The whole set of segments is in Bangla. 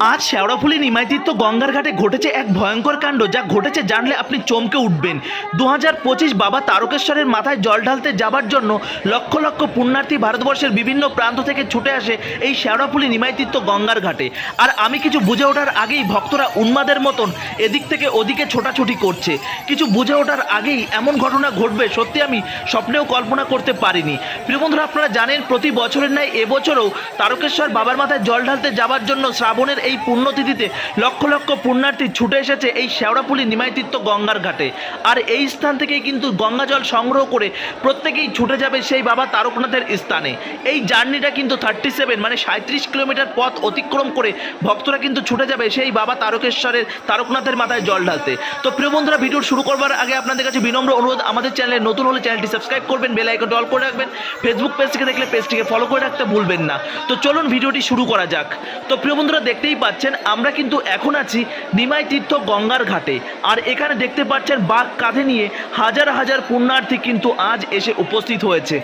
আজ শেওড়াফুলি নিমাইতীর্থ গঙ্গার ঘাটে ঘটেছে এক ভয়ঙ্কর কাণ্ড, যা ঘটেছে জানলে আপনি চমকে উঠবেন। দু হাজার পঁচিশ বাবা তারকেশ্বরের মাথায় জল ঢালতে যাবার জন্য লক্ষ লক্ষ পুণ্যার্থী ভারতবর্ষের বিভিন্ন প্রান্ত থেকে ছুটে আসে এই শেওড়াফুলি নিমাইতীর্থ গঙ্গার ঘাটে। আর আমি কিছু বুঝে ওঠার আগেই ভক্তরা উন্মাদের মতন এদিক থেকে ওদিকে ছোটাছুটি করছে। কিছু বুঝে ওঠার আগেই এমন ঘটনা ঘটবে, সত্যি আমি স্বপ্নেও কল্পনা করতে পারিনি। প্রিয় বন্ধুরা, আপনারা জানেন প্রতি বছরের ন্যায় এবছরও তারকেশ্বর বাবার মাথায় জল ঢালতে যাবার জন্য শ্রাবণের এই পুণ্যতিথিতে লক্ষ লক্ষ পুণ্যার্থী ছুটে এসেছে এই শেওড়াপুলি নিমাইতীর্থ গঙ্গার ঘাটে। আর এই স্থান থেকেই কিন্তু গঙ্গা জল সংগ্রহ করে প্রত্যেকেই ছুটে যাবে সেই বাবা তারকনাথের স্থানে। এই জার্নিটা কিন্তু থার্টি সেভেন মানে সাঁত্রিশ কিলোমিটার পথ অতিক্রম করে ভক্তরা কিন্তু ছুটে যাবে সেই বাবা তারকেশ্বরের তারকনাথের মাথায় জল ঢালতে। তো প্রিয় বন্ধুরা, ভিডিও শুরু করবার আগে আপনাদের কাছে বিনম্র অনুরোধ, আমাদের চ্যানেলে নতুন হলে চ্যানেলটি সাবস্ক্রাইব করবেন, বেল আইকনটা অল করে রাখবেন। ফেসবুক পেজ থেকে দেখলে পেজটিকে ফলো করে রাখতে ভুলবেন না। তো চলুন ভিডিওটি শুরু করা যাক। তো প্রিয় বন্ধুরা, দেখতেই পাচ্ছেন, আমরা কিন্তু এখন আছি নিমাই তীর্থ গঙ্গার ঘাটে। আর এখানে দেখতে পাচ্ছেন বাঘ কাঁধে নিয়ে হাজার হাজার পুণ্যার্থী কিন্তু আজ এসে উপস্থিত হয়েছে।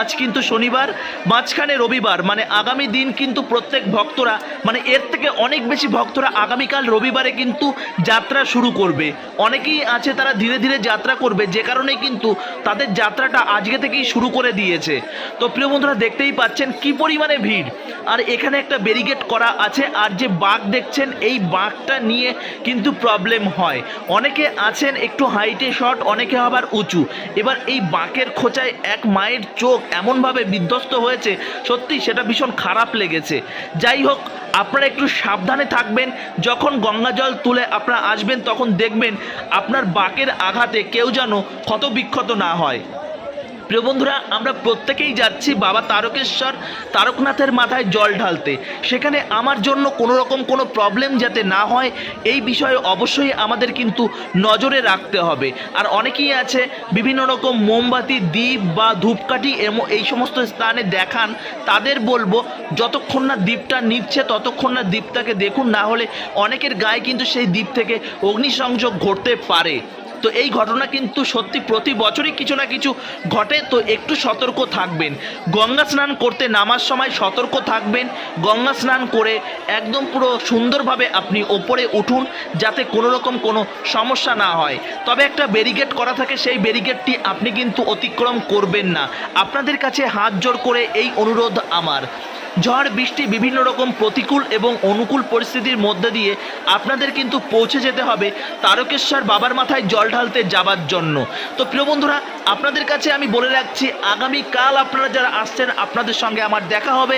আজ কিন্তু শনিবার, মাঝখানে রবিবার মানে আগামী দিন কিন্তু প্রত্যেক ভক্তরা মানে এর থেকে অনেক বেশি ভক্তরা আগামীকাল রবিবারে কিন্তু যাত্রা শুরু করবে। অনেকেই আছে তারা ধীরে ধীরে যাত্রা করবে, যে কারণে কিন্তু তাদের যাত্রাটা আজকে থেকেই শুরু করে দিয়েছে। তো প্রিয় বন্ধুরা, দেখতেই পাচ্ছেন কি পরিমাণে ভিড়। আর এখানে একটা ব্যারিকেড করা আছে, আর যে বাঘ দেখছেন, এই বাঘটা নিয়ে কিন্তু প্রবলেম হয়। অনেকে আছেন একটু হাইটে শর্ট অনেকে আবার উঁচু। এবার এই বাঁকের খোঁচায় এক মায়ের চোখ এমনভাবে বিধ্বস্ত হয়েছে, সত্যি সেটা ভীষণ খারাপ লেগেছে। যাই হোক, আপনারা একটু সাবধানে থাকবেন, যখন গঙ্গা জল তুলে আপনারা আসবেন, তখন দেখবেন আপনার বাকের আঘাতে কেউ যেন ক্ষতবিক্ষত না হয়। প্রিয় বন্ধুরা, আমরা প্রত্যেকেই যাচ্ছি বাবা তারকেশ্বর তারকনাথের মাথায় জল ঢালতে। সেখানে আমার জন্য কোনো রকম কোনো প্রবলেম যাতে না হয়, এই বিষয়ে অবশ্যই আমাদের কিন্তু নজরে রাখতে হবে। আর অনেকেই আছে, বিভিন্ন রকম মোমবাতি, দ্বীপ বা ধূপকাঠি এই সমস্ত স্থানে দেখান। তাদের বলব, যতক্ষণ না দ্বীপটা নিচ্ছে ততক্ষণ না দ্বীপটাকে দেখুন। না হলে অনেকের গায়ে কিন্তু সেই দ্বীপ থেকে অগ্নিসংযোগ ঘটতে পারে। তো এই ঘটনা কিন্তু সত্যি প্রতি বছরই কিছু না কিছু ঘটে, তো একটু সতর্ক থাকবেন। গঙ্গা স্নান করতে নামার সময় সতর্ক থাকবেন। গঙ্গা স্নান করে একদম পুরো সুন্দরভাবে আপনি ওপরে উঠুন, যাতে কোনো রকম কোনো সমস্যা না হয়। তবে একটা ব্যারিকেড করা থাকে, সেই ব্যারিকেডটি আপনি কিন্তু অতিক্রম করবেন না। আপনাদের কাছে হাত জোর করে এই অনুরোধ আমার। ঝড়, বৃষ্টি, বিভিন্ন রকম প্রতিকূল এবং অনুকূল পরিস্থিতির মধ্যে দিয়ে আপনাদের কিন্তু পৌঁছে যেতে হবে তারকেশ্বর বাবার মাথায় জল ঢালতে যাবার জন্য। তো প্রিয় বন্ধুরা, আপনাদের কাছে আমি বলে রাখছি, আগামীকাল আপনারা যারা আসছেন, আপনাদের সঙ্গে আমার দেখা হবে।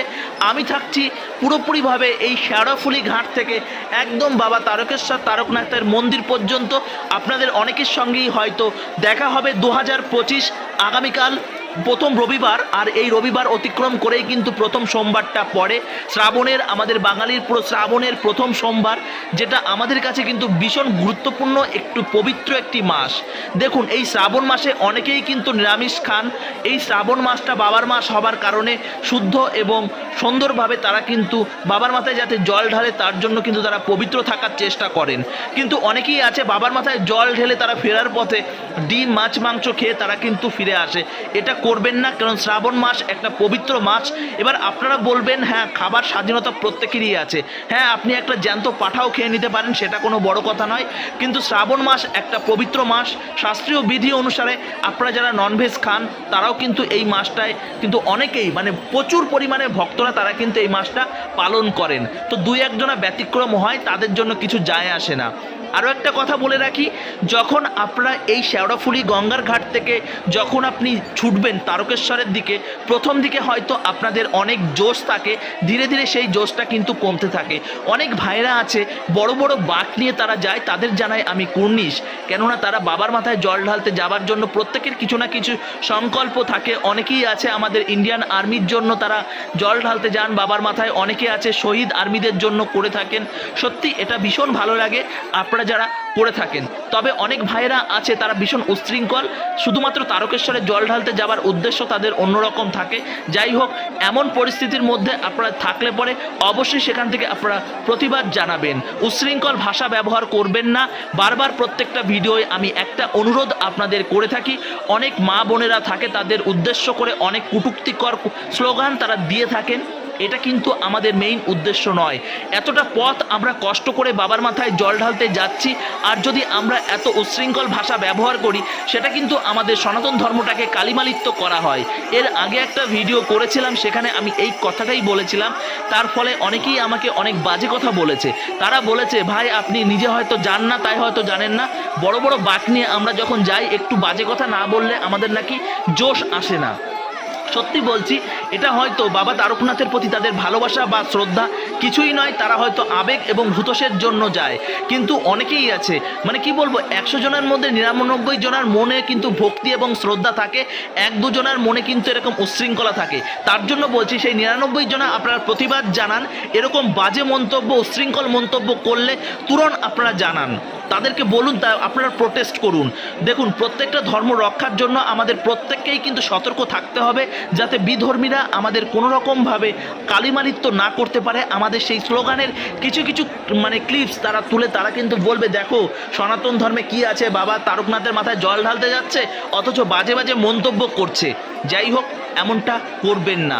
আমি থাকছি পুরোপুরিভাবে এই শেওড়াফুলি ঘাট থেকে একদম বাবা তারকেশ্বর তারকনাথের মন্দির পর্যন্ত। আপনাদের অনেকের সঙ্গেই হয়তো দেখা হবে দু হাজার পঁচিশ আগামীকাল। প্রথম রবিবার আর এই রবিবার অতিক্রম করেই কিন্তু প্রথম সোমবারটা পড়ে। শ্রাবণের, আমাদের বাঙালির পুরো শ্রাবণের প্রথম সোমবার, যেটা আমাদের কাছে কিন্তু ভীষণ গুরুত্বপূর্ণ, একটু পবিত্র একটি মাস। দেখুন, এই শ্রাবণ মাসে অনেকেই কিন্তু নিরামিষ খান। এই শ্রাবণ মাসটা বাবার মাস হবার কারণে শুদ্ধ এবং সুন্দরভাবে তারা কিন্তু বাবার মাথায় যাতে জল ঢালে, তার জন্য কিন্তু তারা পবিত্র থাকার চেষ্টা করেন। কিন্তু অনেকেই আছে, বাবার মাথায় জল ঢেলে তারা ফেরার পথে ডিম, মাছ, মাংস খেয়ে তারা কিন্তু ফিরে আসে। এটা করবেন না, কারণ শ্রাবণ মাস একটা পবিত্র মাস। এবার আপনারা বলবেন হ্যাঁ খাবার স্বাধীনতা প্রত্যেকেরই আছে। হ্যাঁ আপনি একটা জ্যান্ত পাঠাও খেয়ে নিতে পারেন, সেটা কোনো বড় কথা নয়। কিন্তু শ্রাবণ মাস একটা পবিত্র মাস। শাস্ত্রীয় বিধি অনুসারে আপনারা যারা ননভেজ খান, তারাও কিন্তু এই মাসটায় কিন্তু অনেকেই মানে প্রচুর পরিমাণে ভক্তরা তারা কিন্তু এই মাসটা পালন করেন। তো দুই একজনা ব্যতিক্রম হয়, তাদের জন্য কিছু যায় আসে না। আরও একটা কথা বলে রাখি, যখন আপনারা এই শেওড়াফুলি গঙ্গার ঘাট থেকে যখন আপনি ছুটবেন তারকেশ্বরের দিকে, প্রথম দিকে হয়তো আপনাদের অনেক জোশ থাকে, ধীরে ধীরে সেই জোশটা কিন্তু কমতে থাকে। অনেক ভাইরা আছে, বড় বড় বাঁক নিয়ে তারা যায়, তাদের জানায় আমি কুর্নিশ। কেননা তারা বাবার মাথায় জল ঢালতে যাবার জন্য প্রত্যেকের কিছু না কিছু সংকল্প থাকে। অনেকেই আছে আমাদের ইন্ডিয়ান আর্মির জন্য তারা জল ঢালতে যান, বাবার মাথায় অনেকে আছে শহীদ আর্মিদের জন্য করে থাকেন। সত্যি এটা ভীষণ ভালো লাগে। আপনারা যারা করে থাকেন। তবে অনেক ভাইয়েরা আছে, তারা ভীষণ উচ্ছৃঙ্খল শুধুমাত্র তারকেশ্বরে জল ঢালতে যাবার উদ্দেশ্য তাদের অন্যরকম থাকে। যাই হোক, এমন পরিস্থিতির মধ্যে আপনারা থাকলে পরে অবশ্যই সেখান থেকে আপনারা প্রতিবাদ জানাবেন। উচ্ছৃঙ্খল ভাষা ব্যবহার করবেন না। বারবার প্রত্যেকটা ভিডিওয় আমি একটা অনুরোধ আপনাদের করে থাকি। অনেক মা বোনেরা থাকে, তাদের উদ্দেশ্য করে অনেক কুটুক্তিকর স্লোগান তারা দিয়ে থাকেন। এটা কিন্তু আমাদের মেইন উদ্দেশ্য নয়। এতটা পথ আমরা কষ্ট করে বাবার মাথায় জল ঢালতে যাচ্ছি, আর যদি আমরা এত উচ্ছৃঙ্খল ভাষা ব্যবহার করি, সেটা কিন্তু আমাদের সনাতন ধর্মটাকে কালিমালিত্য করা হয়। এর আগে একটা ভিডিও করেছিলাম, সেখানে আমি এই কথাটাই বলেছিলাম। তার ফলে অনেকেই আমাকে অনেক বাজে কথা বলেছে। তারা বলেছে, ভাই, আপনি নিজে হয়তো যান না, তাই হয়তো জানেন না। বড় বড় বাক নিয়ে আমরা যখন যাই, একটু বাজে কথা না বললে আমাদের নাকি জোশ আসে না। সত্যি বলছি, এটা হয়তো বাবা তারকনাথের প্রতি তাদের ভালোবাসা বা শ্রদ্ধা কিছুই নয়, তারা হয়তো আবেগ এবং ভূতসের জন্য যায়। কিন্তু অনেকেই আছে মানে কি বলব, একশো জনের মধ্যে নিরানব্বই জনের মনে কিন্তু ভক্তি এবং শ্রদ্ধা থাকে, এক দুজনের মনে কিন্তু এরকম উচ্ছৃঙ্খলা থাকে। তার জন্য বলছি, সেই নিরানব্বই জনা আপনারা প্রতিবাদ জানান, এরকম বাজে মন্তব্য উচ্ছৃঙ্খল মন্তব্য করলে তুরন্ত আপনারা জানান। তাদেরকে বলুন, তা আপনারা প্রোটেস্ট করুন। দেখুন, প্রত্যেকটা ধর্ম রক্ষার জন্য আমাদের প্রত্যেককেই কিন্তু সতর্ক থাকতে হবে, যাতে বিধর্মীরা আমাদের কোনো রকমভাবে কালিমালিত্য না করতে পারে। আমাদের সেই স্লোগানের কিছু কিছু মানে ক্লিপস তারা তুলে, তারা কিন্তু বলবে, দেখো, সনাতন ধর্মে কি আছে? বাবা তারকনাথের মাথায় জল ঢালতে যাচ্ছে, অথচ বাজে বাজে মন্তব্য করছে। যাই হোক, এমনটা করবেন না।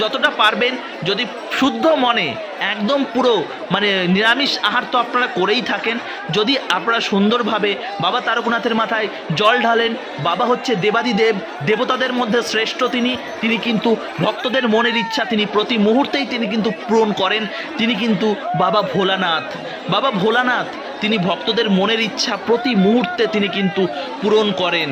যতটা পারবেন, যদি শুদ্ধ মনে, একদম পুরো মানে নিরামিষ আহার তো আপনারা করেই থাকেন, যদি আপনারা সুন্দরভাবে বাবা তারকনাথের মাথায় জল ঢালেন, বাবা হচ্ছে দেবাদিদেব, দেবতাদের মধ্যে শ্রেষ্ঠ তিনি তিনি কিন্তু ভক্তদের মনের ইচ্ছা, তিনি প্রতি মুহূর্তেই তিনি কিন্তু পূরণ করেন, তিনি কিন্তু বাবা ভোলানাথ। বাবা ভোলানাথ, তিনি ভক্তদের মনের ইচ্ছা প্রতি মুহূর্তে তিনি কিন্তু পূরণ করেন।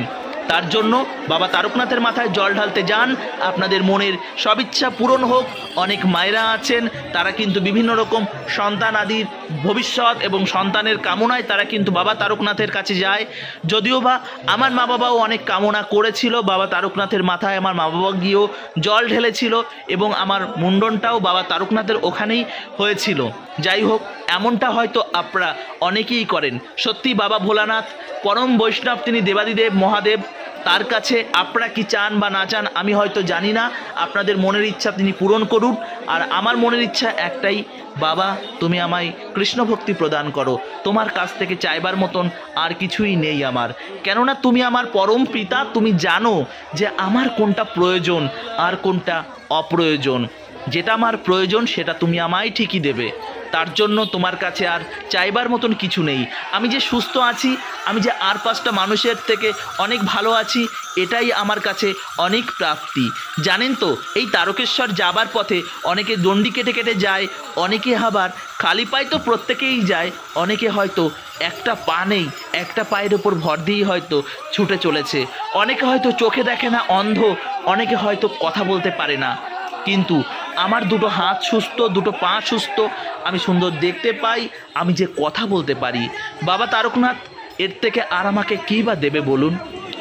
তার জন্য বাবা তারকনাথের মাথায় জল ঢালতে যান। আপনাদের মনের সব ইচ্ছা পূরণ হোক। অনেক মায়েরা আছেন, তারা কিন্তু বিভিন্ন রকম সন্তান আদির ভবিষ্যৎ এবং সন্তানের কামনায় তারা কিন্তু বাবা তারকনাথের কাছে যায়। যদিও বা আমার মা বাবাও অনেক কামনা করেছিল, বাবা তারকনাথের মাথায় আমার মা বাবা গিয়েও জল ঢেলেছিল এবং আমার মুন্ডনটাও বাবা তারকনাথের ওখানেই হয়েছিল। যাই হোক, এমনটা হয়তো আপনারা অনেকেই করেন। সত্যি বাবা ভোলানাথ, পরম বৈষ্ণব তিনি দেবাদিদেব মহাদেব তার কাছে আপনারা কি চান বা না চান, আমি হয়তো জানি না। আপনাদের মনের ইচ্ছা তিনি পূরণ করুন। আর আমার মনের ইচ্ছা একটাই, বাবা, তুমি আমায় কৃষ্ণ ভক্তি প্রদান করো। তোমার কাছ থেকে চাইবার মতন আর কিছুই নেই আমার। কেননা তুমি আমার পরম পিতা, তুমি জানো যে আমার কোনটা প্রয়োজন আর কোনটা অপ্রয়োজন। যেটা আমার প্রয়োজন, সেটা তুমি আমায় ঠিকই দেবে। তার জন্য তোমার কাছে আর চাইবার মতন কিছু নেই। আমি যে সুস্থ আছি, আমি যে আর পাঁচটা মানুষের থেকে অনেক ভালো আছি, এটাই আমার কাছে অনেক প্রাপ্তি। জানেন তো, এই তারকেশ্বর যাবার পথে অনেকে দণ্ডি কেটে কেটে যায়, অনেকে আবার খালি পায়ে তো প্রত্যেকেই যায়, অনেকে হয়তো একটা পা নেই, একটা পায়ের ওপর ভর দিয়েই হয়তো ছুটে চলেছে। অনেকে হয়তো চোখে দেখে না, অন্ধ, অনেকে হয়তো কথা বলতে পারে না। কিন্তু আমার দুটো হাত সুস্থ, দুটো পা সুস্থ, আমি সুন্দর দেখতে পাই, আমি যে কথা বলতে পারি। বাবা তারকনাথ, এর থেকে আর আমাকে কী বা দেবে বলুন?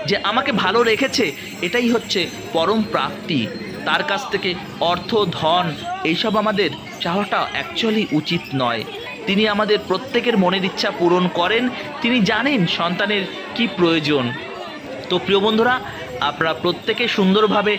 যে আমাকে ভালো রেখেছে, এটাই হচ্ছে পরম প্রাপ্তি। তার কাছ থেকে অর্থ, ধন, এইসব আমাদের চাওয়াটা অ্যাকচুয়ালি উচিত নয়। তিনি আমাদের প্রত্যেকের মনের ইচ্ছা পূরণ করেন। তিনি জানেন সন্তানের কি প্রয়োজন। তো প্রিয় বন্ধুরা আপনারা প্রত্যেকে সুন্দরভাবে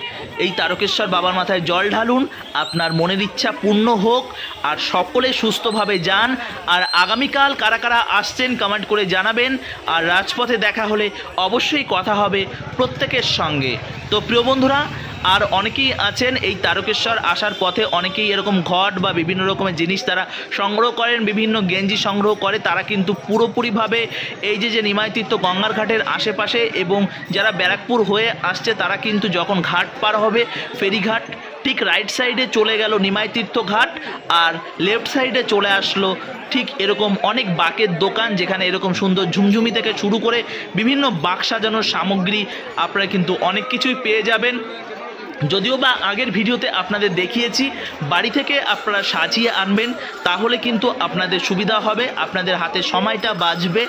এই তারকেশ্বর বাবার মাথায় জল ঢালুন, আপনার মনের ইচ্ছা পূর্ণ হোক, আর সকলে সুস্থভাবে যান, আর আগামীকাল কারা কারা আসছেন কমেন্ট করে জানাবেন, আর রাজপথে দেখা হলে অবশ্যই কথা হবে প্রত্যেকের সঙ্গে। তো প্রিয় বন্ধুরা আর অনেকেই আছেন এই তারকেশ্বর আসার পথে, অনেকেই এরকম ঘট বা বিভিন্ন রকমের জিনিস তারা সংগ্রহ করেন, বিভিন্ন গেঞ্জি সংগ্রহ করে, তারা কিন্তু পুরোপুরিভাবে এই যে যে নিমাইতীর্থ গঙ্গার ঘাটের আশেপাশে এবং যারা ব্যারাকপুর হয়ে আসছে, তারা কিন্তু যখন ঘাট পার হবে, ফেরিঘাট ঠিক রাইট সাইডে চলে গেল নিমাইতীর্থ ঘাট আর লেফট সাইডে চলে আসলো ঠিক এরকম অনেক বাকের দোকান যেখানে এরকম সুন্দর ঝুমঝুমি থেকে শুরু করে বিভিন্ন বাক সাজানোর সামগ্রী আপনারা কিন্তু অনেক কিছুই পেয়ে যাবেন। যদিও বা আগের ভিডিওতে আপনাদের দেখিয়েছি, বাড়ি থেকে আপনারা সাজিয়ে আনবেন, তাহলে কিন্তু আপনাদের সুবিধা হবে, আপনাদের হাতে সময়টা বাঁচবে।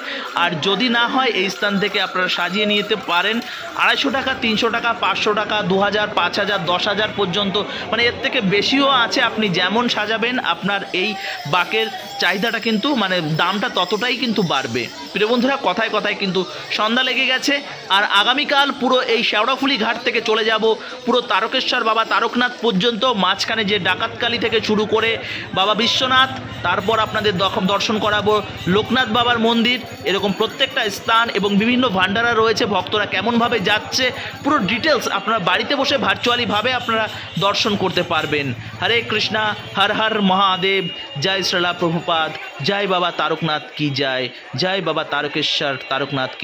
আর যদি না হয়, এই স্থান থেকে আপনারা সাজিয়ে নিয়ে যেতে পারেন। আড়াইশো টাকা, তিনশো টাকা, পাঁচশো টাকা দু হাজার পাঁচ হাজার দশ হাজার পর্যন্ত মানে এর থেকে বেশিও আছে। আপনি যেমন সাজাবেন, আপনার এই বাকের চাহিদাটা কিন্তু মানে দামটা ততটাই কিন্তু বাড়বে। প্রিয় বন্ধুরা, কথায় কথায় কিন্তু সন্ধ্যা লেগে গেছে। আর আগামীকাল পুরো এই শেওড়াফুলি ঘাট থেকে চলে যাব। পুরো তারকেশ্বর বাবা তারকনাথ পর্যন্ত, মাঝখানে যে ডাকাতকালী থেকে শুরু করে বাবা বিশ্বনাথ, তারপর আপনাদের দর্শন করাবো লোকনাথ বাবার মন্দির। এরকম প্রত্যেকটা স্থান এবং বিভিন্ন ভান্ডারা রয়েছে, ভক্তরা কেমনভাবে যাচ্ছে, পুরো ডিটেলস আপনারা বাড়িতে বসে ভার্চুয়ালিভাবে আপনারা দর্শন করতে পারবেন। হরে কৃষ্ণা, হর হর মহাদেব, জয় শ্রীলা প্রভুপাদ জয় বাবা তারকনাথ কি জয়। জয় বাবা তারকেশ্বর তারকনাথ কি